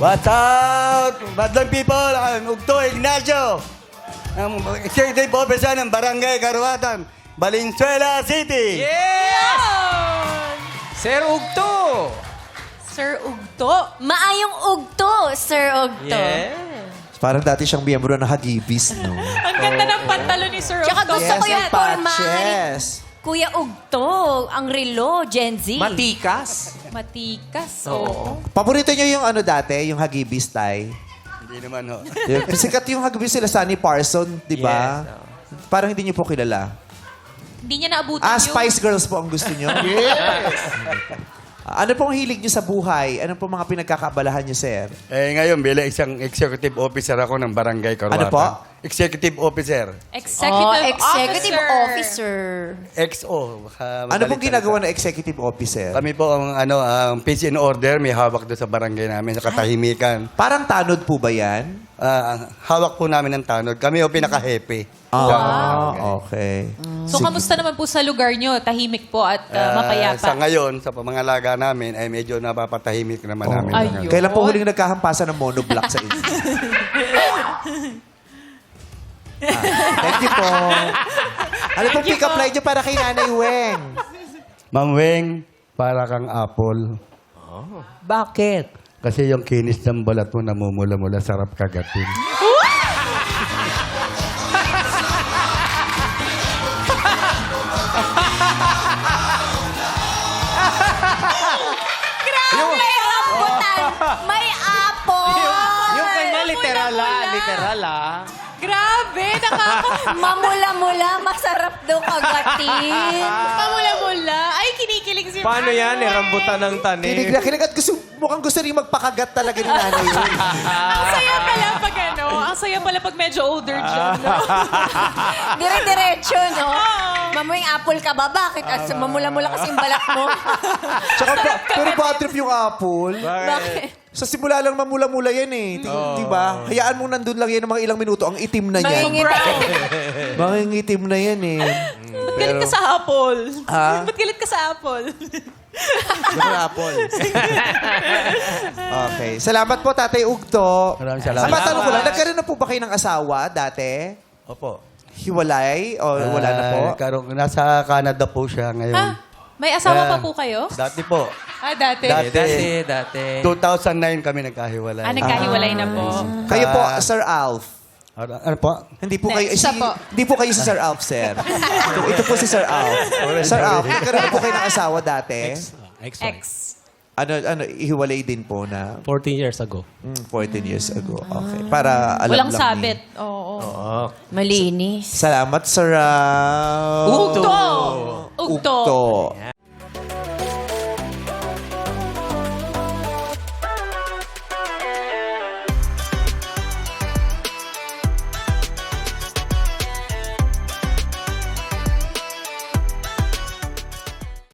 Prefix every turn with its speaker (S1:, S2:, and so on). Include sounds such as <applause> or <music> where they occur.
S1: What's up, Badlang people? Ang Ugto Ignacio, ang Executive Officer ng Barangay Karuatan, Valenzuela City.
S2: Yes! Sir Ugto!
S3: Sir Ugto. Maayong Ugto, Sir Ugto.
S2: Yes.
S4: Parang dati siyang miyembro ng Hagibis, no?
S3: Ang ganda ng pantalon ni Sir Tsaka gusto ko yung forma ni
S4: patches.
S3: Kuya Ugto, ang relo, Gen Z.
S2: Matikas.
S3: Matikas,
S2: Oo.
S4: Paborito niyo yung ano dati, yung Hagibis, Tay?
S1: Hindi naman ho.
S4: Yung- Sikat yung Hagibis sila, Sunny Parson, di ba?
S2: Yes.
S4: Parang hindi niyo po kilala.
S3: Hindi niya naabutan
S4: Ah,
S3: yung...
S4: Spice Girls po ang gusto niyo? <laughs> <laughs> yes! Ano pong hilig niyo sa buhay? Ano pong mga pinagkakaabalahan niyo, sir?
S1: eh ngayon, bilang isang executive officer ako ng Barangay Karuatan.
S4: Ano po?
S1: Executive officer.
S3: Executive,
S5: Oh, executive
S3: officer.
S1: XO. baka
S4: Ano pong ginagawa ng executive officer?
S1: Kami po ang ano, ang peace and order, may hawak doon sa barangay namin, sa katahimikan.
S4: Parang tanod po ba yan?
S1: Ah, hawak po namin ng tanod. Kami yung pinaka-happy.
S4: Ah, okay.
S5: So, kamusta naman po sa lugar nyo? Tahimik po at uh, mapayapa?
S1: Sa ngayon, sa pamangalaga namin, ay medyo napapatahimik naman namin.
S5: Ayun.
S4: Kailan po huling nagkahampasan ng monoblock sa inyo? <laughs> ah, thank you po. Ano pong pick-up line niyo para kay Nanay Weng?
S1: Ma'am Weng, para kang apple.
S2: Bakit?
S1: Kasi yung kinis ng balat mo namumula-mula, sarap kagatin.
S3: May rambutan, may apple.
S2: Yung kanya literal ah. Literal ah.
S5: Grabe! Nakaka... <laughs>
S3: Mamula-mula, masarap daw kagatin. <laughs>
S5: Pamula-mula. Ay, kinikilig si
S2: Paano yan? Eh, rambutan ng tanim.
S4: Kinig na kinig at gusto, mukhang gusto rin magpakagat talaga ni Nanay Weng. <laughs>
S5: Ang saya pala pag ano, ang saya pala pag medyo older dyan, no? <laughs>
S3: Dire-diretso, no? Mamo yung apple ka ba? Bakit? At mamula-mula kasi yung balat mo. <laughs>
S4: Tsaka, ba- pero bad trip yung apple.
S3: Bakit?
S4: Sa simula lang mamula-mula yan eh. Di, di ba? Hayaan mo nandun lang yan ng mga ilang minuto. Ang itim na niyan.
S3: Mahingit.
S4: Mga itim na yan eh.
S5: Galit ka sa apple.
S4: Ha?
S5: Ba't galit ka sa apple?
S4: Yung apple. <laughs> okay. Salamat po, Tatay Ugto.
S1: Maraming salamat.
S4: Ah, matanong ko lang, nagkaroon na po ba kayo ng asawa dati?
S1: Opo.
S4: Hiwalay? O wala na po?
S1: Ah, karoon- nasa Canada po siya ngayon.
S5: Ha? May asawa
S1: Ah,
S5: pa po kayo?
S1: Dati po.
S5: Ah, dati.
S1: Dati.
S2: Eh, dati, dati.
S1: 2009 kami nagkahiwalay.
S5: Ah, nagkahiwalay na po.
S4: Kayo po,
S1: Ah.
S4: Sir Alf.
S1: Ano, ano po?
S4: Hindi po kayo,
S5: Siya
S4: si-
S5: po.
S4: hindi po kayo si Sir Alf, sir. ito, <laughs> ito po si Sir Alf. Sir Alf, nagkaroon na po kayo ng asawa dati?
S5: Ex.
S4: Ano, ano, ihiwalay din po na
S6: 14 years ago.
S4: mm, 14 years ago. Okay. Para alam
S5: Walang
S4: lang
S5: sabit.
S4: ni-
S5: Oo.
S3: Malinis.
S4: Salamat, Sir Alf.
S5: Ugto! Ugto.
S4: Ugto.